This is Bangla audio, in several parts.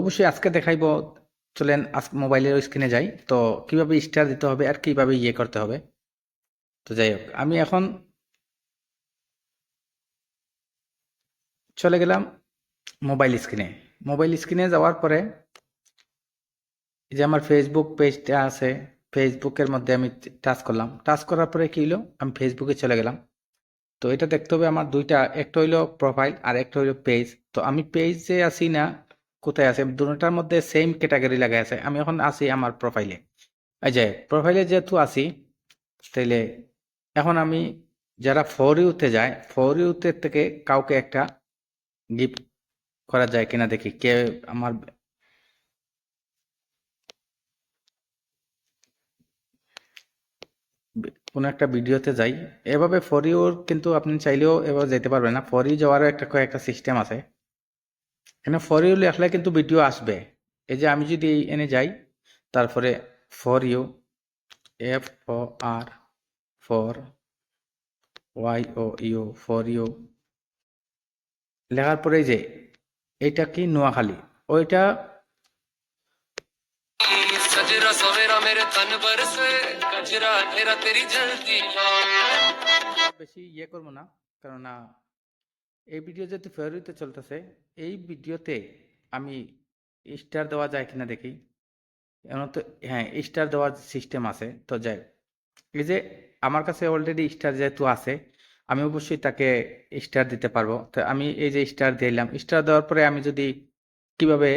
অবশ্যই আজকে দেখাইবো। চলেন আজকে মোবাইলের স্ক্রিনে যাই। তো কীভাবে স্টার দিতে হবে আর কীভাবে ইয়ে করতে হবে? তো যাই হোক, আমি এখন চলে গেলাম মোবাইল স্ক্রিনে। মোবাইল স্ক্রিনে যাওয়ার পরে যে আমার ফেসবুক পেজটা আছে ফেসবুকের মধ্যে আমি টাচ করলাম। টাচ করার পরে কি হলো আমি ফেসবুকে চলে গেলাম। তো এটা দেখতে হবে আমার দুইটা, একটা হইল প্রোফাইল আর একটা হইল পেজ তো আমি পেজে আছি না কোথায় আছে? দুটার মধ্যে সেম ক্যাটাগরি লাগাই আছে। আমি এখন আছি আমার প্রোফাইলে এই যে প্রোফাইলে যেহেতু আছি, তাইলে এখন আমি যারা ফর ইউতে যায় ফর ইউতে থেকে কাউকে একটা গিফট করা যায় কিনা দেখি। কে আমার কোনো একটা ভিডিওতে যাই। এভাবে ফর ইউর কিন্তু আপনি চাইলেও এভাবে যেতে পারবেন না। ফর ইউ যাওয়ারও একটা কয়েকটা সিস্টেম আছে। এখানে ফর ইউ লেখলে কিন্তু ভিডিও আসবে। এই যে আমি যদি এনে যাই তারপরে for U F O R for Y O U for U লেখার পরে যে এটা কি নোয়াখালী? ওইটা বেশি ইয়ে করব না কেননা এই ভিডিও যেহেতু ফেরোইতে চলতেছে, এই ভিডিওতে আমি স্টার দেওয়া যায় কিনা দেখি। এমন তো হ্যাঁ স্টার দেওয়ার সিস্টেম আছে। তো যাই। এই যে আমার কাছে অলরেডি স্টার যেহেতু আছে, আমি অবশ্যই তাকে স্টার দিতে পারব। তো আমি এই যে স্টার দিলাম স্টার দেওয়ার পরে আমি যদি কীভাবে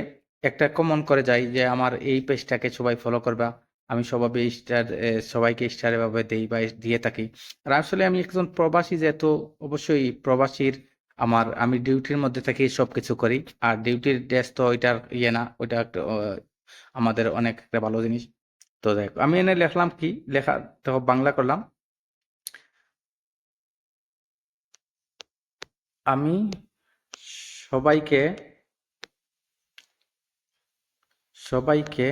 একটা কমন করে যাই যে আমার এই পেজটাকে সবাই ফলো করবা, আমি সবাই স্টার সবাইকে স্টার এভাবে দেই বা দিয়ে থাকি। আর আসলে আমি একজন প্রবাসী যেহেতু, অবশ্যই প্রবাসীর আমার, আমি ডিউটির মধ্যে থেকে সব কিছু করি। আর ডিউটির ড্রেস তো ওইটার ইয়ে না, ওইটা আমাদের অনেক একটা ভালো জিনিস। তো দেখ, আমি এনে লিখলাম কি, লেখা, দেখো, বাংলা করলাম। আমি সবাইকে সবাইকে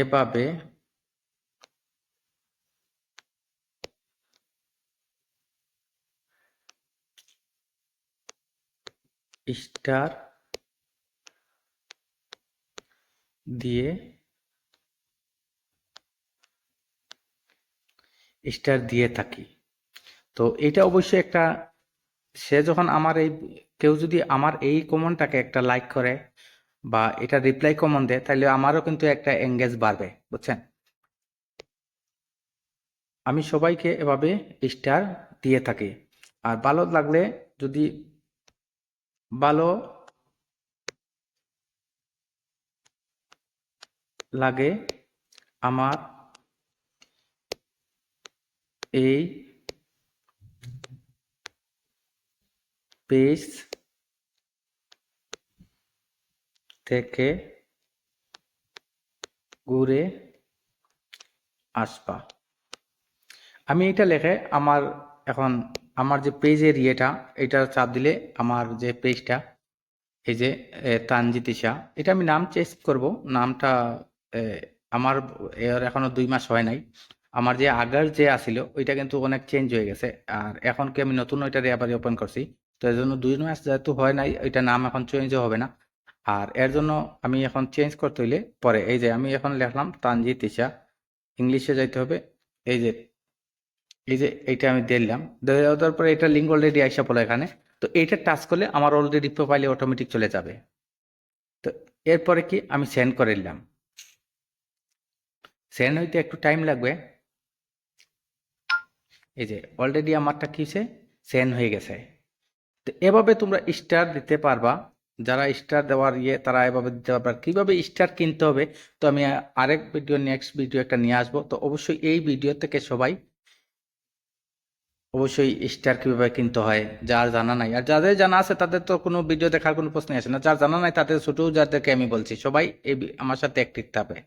এভাবে স্টার দিয়ে স্টার দিয়ে থাকি। তো এটা অবশ্যই একটা, সে যখন আমার এই, কেউ যদি আমার এই কমনটাকে একটা লাইক করে বা এটা রিপ্লাই কমন দেয় তাহলে আমারও কিন্তু একটা এঙ্গেজ বাড়বে, বুঝছেন? আমি সবাইকে এভাবে স্টার দিয়ে থাকি। আর ভালো লাগলে যদি ভালো লাগে আমার এই পেজ থেকে ঘুরে আসবা। আমি এটা লেখে আমার এখন আমার যে পেজের ইয়েটা, এটা চাপ দিলে আমার যে পেজটা এই যে ইশা, এটা আমি নাম চেঞ্জ করব। নামটা আমার এর এখনও দুই মাস হয় নাই। আমার যে আগের যে আসিল, ওইটা কিন্তু অনেক চেঞ্জ হয়ে গেছে। আর এখন কি আমি নতুন ওইটারে আবার ওপেন করছি। তো এর জন্য দুই মাস যেহেতু হয় নাই, ওইটা নাম এখন চেঞ্জও হবে না। আর এর জন্য আমি এখন চেঞ্জ করতে হইলে পরে, এই যে আমি এখন লিখলাম তানজিদ ইশা ইংলিশে যাইতে হবে। এই যে এই যে এটা আমি দিলাম দেওয়ার পরে এটা লিঙ্ক অলরেডি আইসা পড়ল এখানে। তো এইটা টাচ করলে আমার অলরেডি প্রোফাইলে অটোমেটিক চলে যাবে। তো এরপরে কি আমি সেন্ড করে দিলাম সেন্ড হইতে একটু টাইম লাগবে। এই যে অলরেডি আমারটা কিসে সেন্ড হয়ে গেছে। তো এভাবে তোমরা স্টার দিতে পারবা। যারা স্টার দেওয়ার ইয়ে তারা এভাবে দিতে পারবা। কীভাবে স্টার কিনতে হবে? তো আমি আরেক ভিডিও নেক্সট ভিডিও একটা নিয়ে আসব। তো অবশ্যই এই ভিডিও থেকে সবাই অবশ্যই স্টার কীভাবে কিনতে হয়, যার জানা নাই। আর যাদের জানা আছে, তাদের তো কোনো ভিডিও দেখার কোনো প্রশ্নই আসে না। যার জানা নাই, তাদের ছোটো যাদেরকে আমি বলছি, সবাই এই আমার সাথে অ্যাক্টিভ থাকবে।